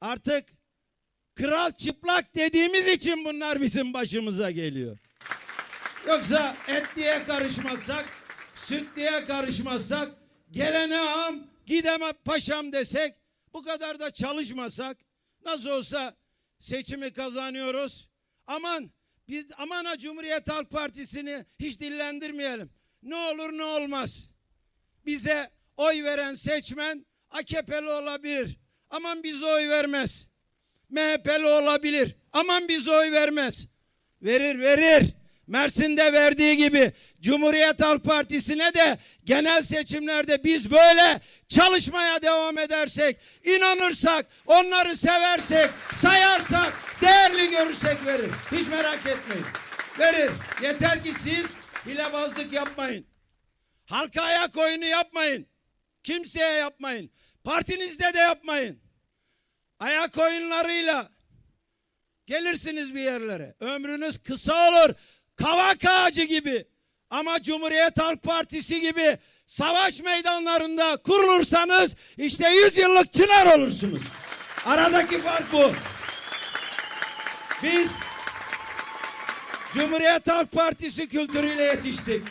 Artık kral çıplak dediğimiz için bunlar bizim başımıza geliyor. Yoksa et diye karışmazsak, süt diye karışmazsak, gelene ağam, gideme paşam desek, bu kadar da çalışmasak, nasıl olsa seçimi kazanıyoruz. Aman biz aman ha Cumhuriyet Halk Partisi'ni hiç dillendirmeyelim. Ne olur ne olmaz. Bize oy veren seçmen AKP'li olabilir. Aman bize oy vermez. MHP'li olabilir. Aman bize oy vermez. Verir verir. Mersin'de verdiği gibi Cumhuriyet Halk Partisi'ne de genel seçimlerde biz böyle çalışmaya devam edersek, inanırsak, onları seversek, sayarsak, değerli görürsek verir. Hiç merak etmeyin. Verir. Yeter ki siz hilebazlık yapmayın. Halka ayak oyunu yapmayın. Kimseye yapmayın. Partinizde de yapmayın. Ayak oyunlarıyla gelirsiniz bir yerlere. Ömrünüz kısa olur. Kavak ağacı gibi. Ama Cumhuriyet Halk Partisi gibi savaş meydanlarında kurulursanız işte 100 yıllık çınar olursunuz. Aradaki fark bu. Biz Cumhuriyet Halk Partisi kültürüyle yetiştik.